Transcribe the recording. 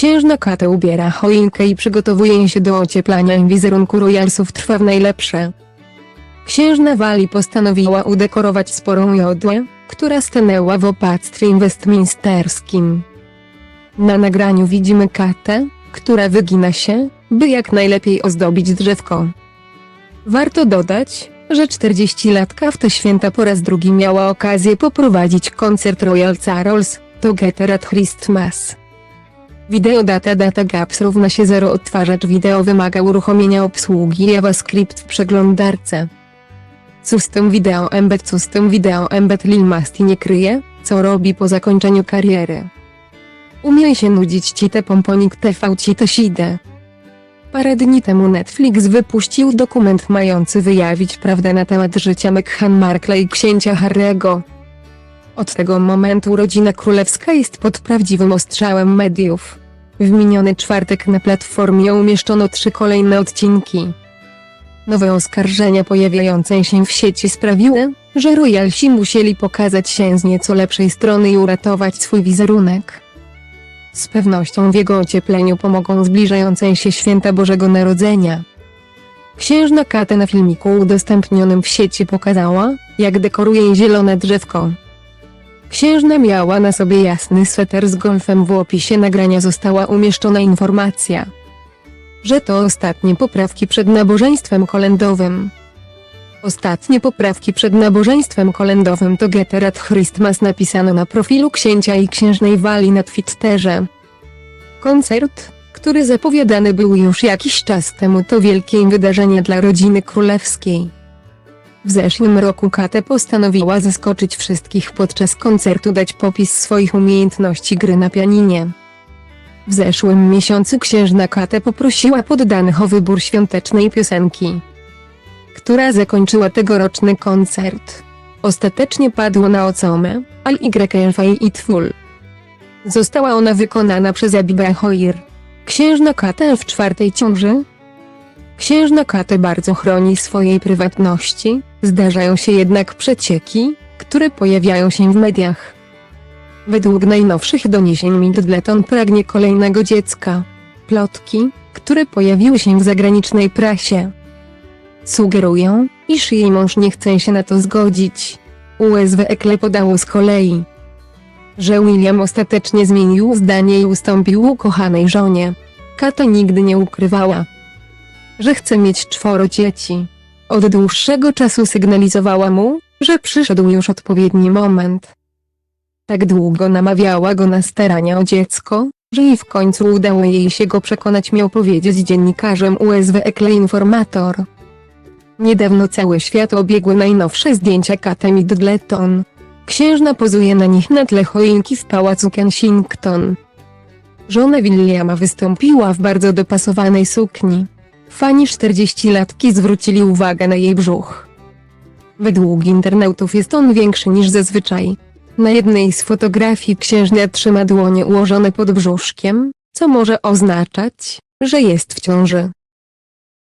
Księżna Kata ubiera choinkę i przygotowuje się do ocieplania wizerunku royalsów trwa w najlepsze. Księżna Wali postanowiła udekorować sporą jodłę, która stanęła w opactwie westminsterskim. Na nagraniu widzimy Katę, która wygina się, by jak najlepiej ozdobić drzewko. Warto dodać, że 40-latka w te święta po raz drugi miała okazję poprowadzić koncert Royal Carols, Together at Christmas. Wideo data data gaps równa się 0 odtwarzacz wideo wymaga uruchomienia obsługi JavaScript w przeglądarce. Custom Video Embed Custom Video Embed Lil Masti nie kryje, co robi po zakończeniu kariery. Umie się nudzić ci te pomponik TV ci te sidę. Parę dni temu Netflix wypuścił dokument mający wyjawić prawdę na temat życia Meghan Markle i księcia Harry'ego. Od tego momentu rodzina królewska jest pod prawdziwym ostrzałem mediów. W miniony czwartek na platformie umieszczono trzy kolejne odcinki. Nowe oskarżenia pojawiające się w sieci sprawiły, że royalsi musieli pokazać się z nieco lepszej strony i uratować swój wizerunek. Z pewnością w jego ociepleniu pomogą zbliżające się święta Bożego Narodzenia. Księżna Kata na filmiku udostępnionym w sieci pokazała, jak dekoruje zielone drzewko. Księżna miała na sobie jasny sweter z golfem w opisie nagrania została umieszczona informacja, że to ostatnie poprawki przed nabożeństwem kolędowym. Ostatnie poprawki przed nabożeństwem kolędowym to Geterat Christmas napisano na profilu księcia i księżnej Wali na Twitterze. Koncert, który zapowiadany był już jakiś czas temu to wielkie wydarzenie dla rodziny królewskiej. W zeszłym roku Kate postanowiła zaskoczyć wszystkich podczas koncertu dać popis swoich umiejętności gry na pianinie. W zeszłym miesiącu księżna Kate poprosiła poddanych o wybór świątecznej piosenki, która zakończyła tegoroczny koncert. Ostatecznie padło na ocomę, al y i Full. Została ona wykonana przez Abibę Hoir. Księżna Kate w czwartej ciąży, Księżna Kate bardzo chroni swojej prywatności, zdarzają się jednak przecieki, które pojawiają się w mediach. Według najnowszych doniesień Middleton pragnie kolejnego dziecka. Plotki, które pojawiły się w zagranicznej prasie, sugerują, iż jej mąż nie chce się na to zgodzić. USW Ekle podało z kolei, że William ostatecznie zmienił zdanie i ustąpił ukochanej żonie. Kata nigdy nie ukrywała, że chce mieć czworo dzieci. Od dłuższego czasu sygnalizowała mu, że przyszedł już odpowiedni moment. Tak długo namawiała go na starania o dziecko, że i w końcu udało jej się go przekonać miał powiedzieć dziennikarzem USW Ekle Informator. Niedawno cały świat obiegły najnowsze zdjęcia Kate Middleton. Księżna pozuje na nich na tle choinki w pałacu Kensington. Żona Williama wystąpiła w bardzo dopasowanej sukni. Fani 40-latki zwrócili uwagę na jej brzuch. Według internautów jest on większy niż zazwyczaj. Na jednej z fotografii księżna trzyma dłonie ułożone pod brzuszkiem, co może oznaczać, że jest w ciąży.